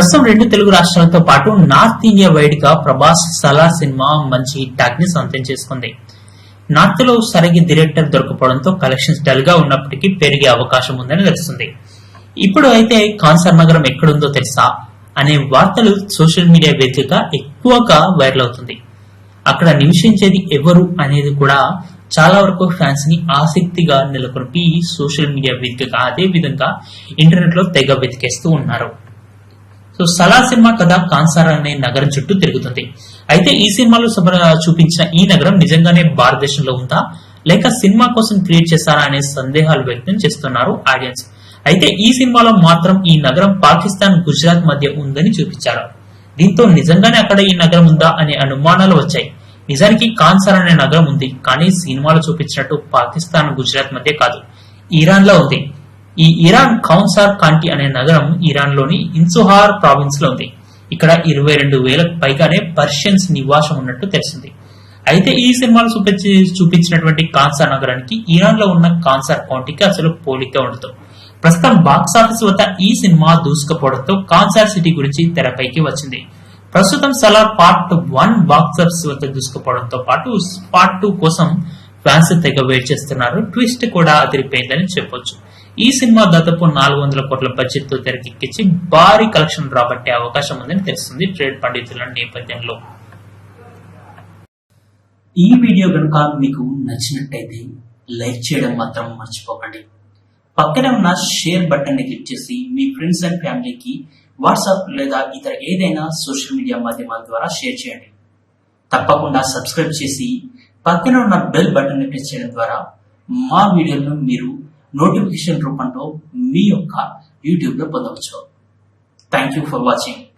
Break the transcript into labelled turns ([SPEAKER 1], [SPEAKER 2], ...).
[SPEAKER 1] ప్రస్తుతం రెండు తెలుగు రాష్ట్రాలతో పాటు నార్త్ ఇండియా వైడ్గా ప్రభాస్ సలార్ సినిమా మంచి హిట్ని సొంతం చేసుకుంది. నార్త్లో సరిగ్గా డైరెక్టర్ దొరకపోవడంతో కలెక్షన్స్ డల్గా ఉన్నప్పటికీ పెరిగే అవకాశం ఉందని తెలుస్తుంది. ఇప్పుడు అయితే కాన్సర్ నగరం ఎక్కడుందో తెలుసా? అనే వార్తలు సోషల్ మీడియా వేదికగా ఎక్కువగా వైరల్ అవుతుంది. అక్కడ నివసించేది ఎవరు అనేది కూడా చాలా వరకు ఫ్యాన్స్ని ఆసక్తిగా నెలకొల్పి సోషల్ మీడియా వేదికగా అదే విధంగా ఇంటర్నెట్లో తెగ వెతికేస్తూ ఉన్నారు. సో సలా సినిమా కథ కాన్సార్ అనే నగరం చుట్టూ తిరుగుతుంది. అయితే ఈ సినిమాలో చూపించిన ఈ నగరం నిజంగానే భారతదేశంలో ఉందా? లేక సినిమా కోసం క్రియేట్ చేశారా అనే సందేహాలు వ్యక్తం చేస్తున్నారు ఆడియన్స్. అయితే ఈ సినిమాలో మాత్రం ఈ నగరం పాకిస్తాన్ గుజరాత్ మధ్య ఉందని చూపించారు. దీంతో నిజంగానే అక్కడ ఈ నగరం ఉందా అనే అనుమానాలు వచ్చాయి. నిజానికి కాన్సార్ అనే నగరం ఉంది కానీ సినిమాలో చూపించినట్టు పాకిస్తాన్ గుజరాత్ మధ్య కాదు. ఇరాన్లో ఉంది. ఈ ఇరాన్ కౌన్సార్ కాంటి అనే నగరం ఇరాన్లోని ఇన్సుహార్ ప్రావిన్స్లో ఉంది. ఇక్కడ ఇరవై రెండు వేలకు పైగానే పర్షియన్స్ నివాసం ఉన్నట్టు తెలిసింది. అయితే ఈ సినిమాలో చూపించి చూపించినటువంటి కాన్సార్ నగరానికి ఇరాన్లో ఉన్న కాన్సార్ కౌంటీకి అసలు పోలిక ఉండదు. ప్రస్తుతం బాక్స్ ఆఫీస్ వద్ద ఈ సినిమా దూసుకుపోవడంతో కాన్సార్ సిటీ గురించి తెరపైకి వచ్చింది. ప్రస్తుతం Salaar part one box office వద్ద దూసుకుపోవడంతో పాటు పార్ట్ టూ కోసం ఫ్యాన్స్ తెగ వెయిట్ చేస్తున్నారు. ట్విస్ట్ కూడా అదిరిపోయిందని చెప్పొచ్చు. ఈ సినిమా దాదాపు నాలుగు వందల కోట్ల బడ్జెట్తో తెరకెక్కించి భారీ కలెక్షన్ రాబట్టే అవకాశం ఉందని తెలుస్తుంది ట్రేడ్ పండితుల నేపథ్యంలో. ఈ వీడియో కనుక మీకు నచ్చినట్టయితే లైక్ చేయడం మాత్రం మర్చిపోకండి. పక్కనే ఉన్న షేర్ బటన్ని క్లిక్ చేసి మీ ఫ్రెండ్స్ అండ్ ఫ్యామిలీకి వాట్సాప్ లేదా ఇతర ఏదైనా సోషల్ మీడియా మాధ్యమాల ద్వారా షేర్ చేయండి. తప్పకుండా సబ్స్క్రైబ్ చేసి పక్కన ఉన్న బెల్ బటన్ని ప్రెస్ చేయడం ద్వారా మా వీడియోలను మీరు నోటిఫికేషన్ రూపంలో మీ యొక్క యూట్యూబ్లో పొందవచ్చు. Thank you for watching